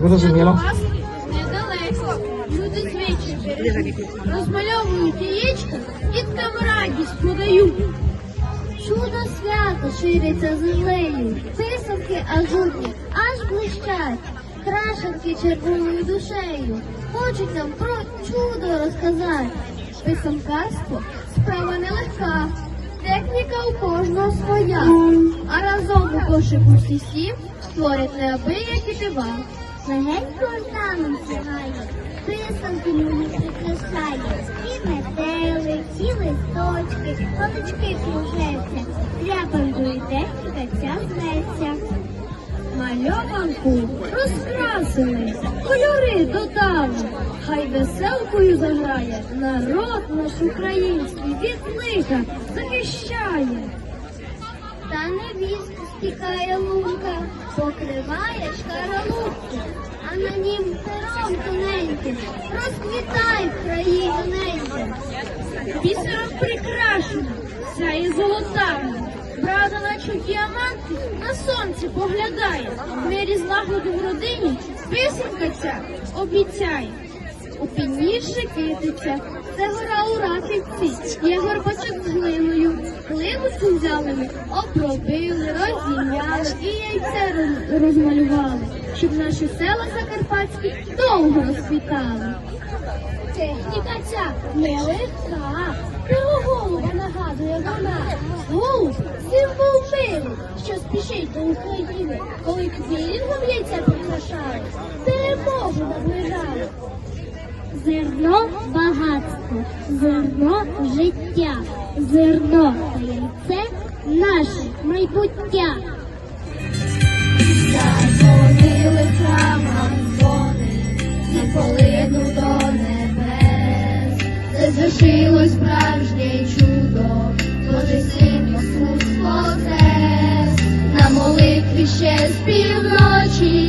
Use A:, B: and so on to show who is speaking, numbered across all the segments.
A: Зрозуміло.
B: Люди звичайні. Розмальовують яєчка, діткам радість подають.
C: Чудо свято шириться землею, писанки ажурні аж блищать, крашенки червоною душею, хочуть нам про чудо розказати. Писанкарство справа нелегка, техніка у кожного своя, а разом у кошику всі сім створять неабиякі дива. Легенько нам сягає, писанки мені прикрашає, і метели, ці листочки, палички кружаться, ляпанкою техніка ця зветься.
B: Мальованку розкрасили, кольори додали. Хай веселкою заграє, народ наш український від лиха захищає.
C: Невістку стікає лунка, покриває шкаралупки, а на нім пером тоненьким розквітай в країні неньки.
B: Бісером прикрашена, сяє золотами. Брата, наче діаманти, на сонце поглядає. Мирі злагоди в родині писанка ця обіцяє. У піні жикитиця, це гора у ратиці, є горбачок з глиною. Глиночку взяли обробили, розім'яли і яйце розмалювали, щоб наші села закарпатські довго розквітали.
C: Техніка ця нелегка, голуба нагадує вона. Голуб символ миру, що спішить до України, коли квілінгом яйця прикрашали, перемогу наближали. Зерно багатство, зерно життя, зерно наше майбуття. Зазвонили храмам дзвони, полину до небес, де звершилось справжнє чудо, син Ісус воскрес. На молитві ще з півночі,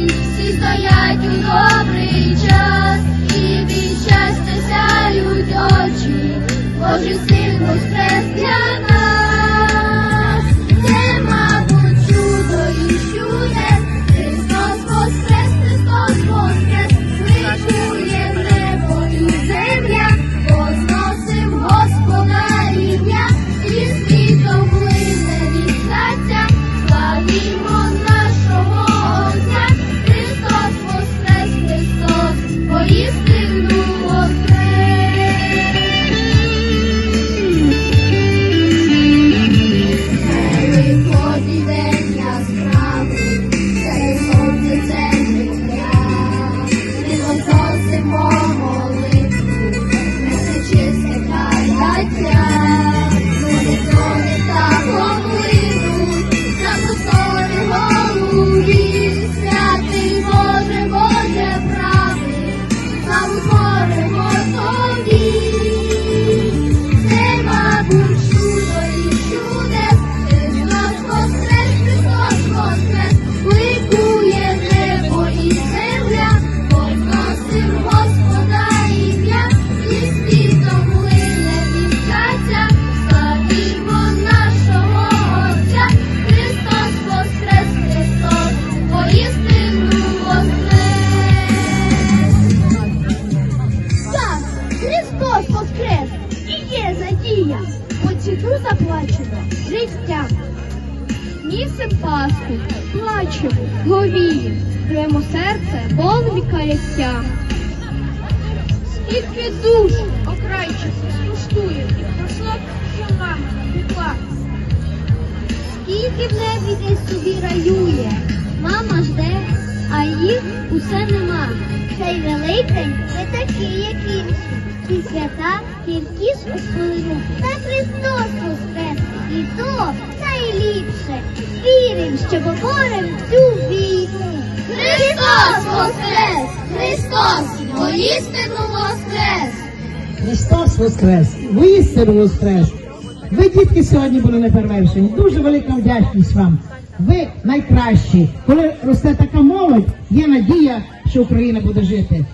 C: заплачено життя.
B: Нісим Пасху, плачемо, говіємо, П'ємо серце, повні каяття. Скільки душ окрайчику скуштує, і пройшло, що мама пекла.
C: Скільки в небі десь собі раює, мама жде, а їх усе нема. Цей великий не такий, як інші. Ці свята ж у. Та Христос воскрес, і то найліпше. Вірим, що поборем цю війну. Христос воскрес! Христос воістину воскрес!
A: Христос Воскрес! Воістину Воскрес! Ви, дітки, сьогодні були неперевершені. Дуже велика вдячність вам. Ви найкращі. Коли росте така молодь, є надія, що Україна буде жити.